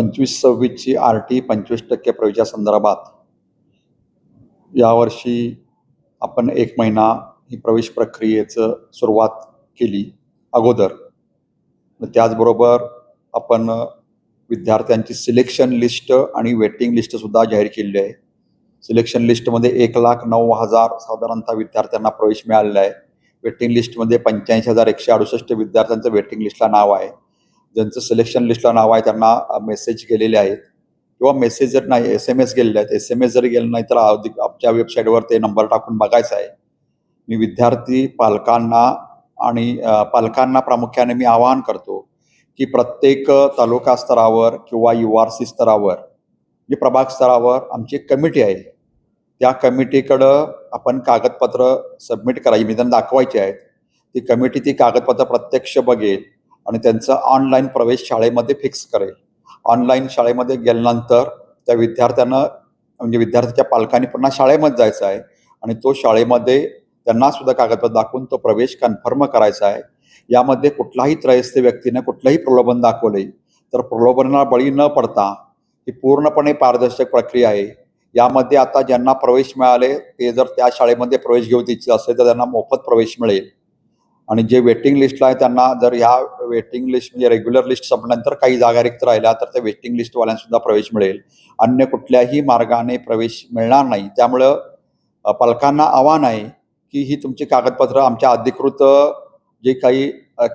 पंचवीस सव्वीसची R T पंचवीस टक्के प्रवेशा संदर्भात यावर्षी आपण एक महिना ही प्रवेश प्रक्रियेचं सुरुवात केली अगोदर. त्याचबरोबर आपण विद्यार्थ्यांची सिलेक्शन लिस्ट आणि वेटिंग लिस्टसुद्धा जाहीर केलेली आहे. सिलेक्शन लिस्टमध्ये एक लाख नऊ हजार साधारणतः विद्यार्थ्यांना प्रवेश मिळालेला आहे. वेटिंग लिस्टमध्ये पंच्याऐंशी हजार एकशे अडुसष्ट विद्यार्थ्यांचं वेटिंग लिस्टला नाव आहे. ज्यांचं सिलेक्शन लिस्टला नाव आहे त्यांना मेसेज गेलेले आहेत. किंवा मेसेज जर नाही एस एम एस गेलेले आहेत. एस एम एस जर गेले नाही तर अधिक आमच्या वेबसाईटवर ते नंबर टाकून बघायचा आहे. मी विद्यार्थी पालकांना आणि पालकांना प्रामुख्याने मी आवाहन करतो की प्रत्येक तालुका स्तरावर किंवा यू आर सी स्तरावर जी प्रभाग स्तरावर आमची एक कमिटी आहे. त्या कमिटीकडं आपण कागदपत्र सबमिट करायची म्हणजे त्यांना दाखवायची आहेत. ती कमिटी ती कागदपत्र प्रत्यक्ष बघेल. आणि त्यांचा ऑनलाईन प्रवेश शाळेमध्ये फिक्स करेल. ऑनलाईन शाळेमध्ये गेल्यानंतर त्या विद्यार्थ्यांना म्हणजे विद्यार्थ्याच्या पालकांनी पुन्हा शाळेमध्ये जायचं आहे. आणि तो शाळेमध्ये त्यांना सुद्धा कागदपत्र दाखवून तो प्रवेश कन्फर्म करायचा आहे. यामध्ये कुठलाही त्रयस्थ व्यक्तीने कुठलंही प्रलोभन दाखवले तर प्रलोभनाला बळी न पडता ही पूर्णपणे पारदर्शक प्रक्रिया आहे. यामध्ये आता ज्यांना प्रवेश मिळाले ते जर त्या शाळेमध्ये प्रवेश घेऊ इच्छित असेल तर त्यांना मोफत प्रवेश मिळेल. आणि जे वेटिंग लिस्टला आहे त्यांना जर ह्या वेटिंग लिस्ट म्हणजे रेग्युलर लिस्ट संपल्यानंतर काही जागा रिक्त राहिल्या तर त्या वेटिंग लिस्टवाल्यांसुद्धा प्रवेश मिळेल. अन्य कुठल्याही मार्गाने प्रवेश मिळणार नाही. त्यामुळं पालकांना आव्हान आहे की ही तुमची कागदपत्र आमच्या अधिकृत जे काही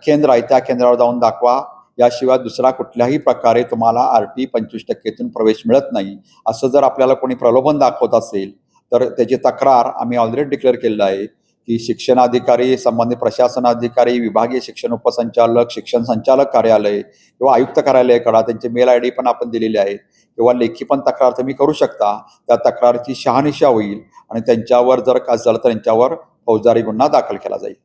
केंद्र आहे त्या केंद्रावर जाऊन दाखवा. याशिवाय दुसरा कुठल्याही प्रकारे तुम्हाला आर टी पंचवीस टक्केतून प्रवेश मिळत नाही. असं जर आपल्याला कोणी प्रलोभन दाखवत असेल तर त्याची तक्रार आम्ही ऑलरेडी डिक्लेअर केलेलं आहे. की शिक्षणाधिकारी संबंधित प्रशासन अधिकारी विभागीय शिक्षण उपसंचालक शिक्षण संचालक कार्यालय किंवा आयुक्त कार्यालयाकडे त्यांचे मेल आय डी पण आपण दिलेले आहेत किंवा लेखी पण तक्रार तुम्ही करू शकता. त्या तक्रारची शहानिशा होईल आणि त्यांच्यावर जर का झालं तर त्यांच्यावर फौजदारी गुन्हा दाखल केला जाईल.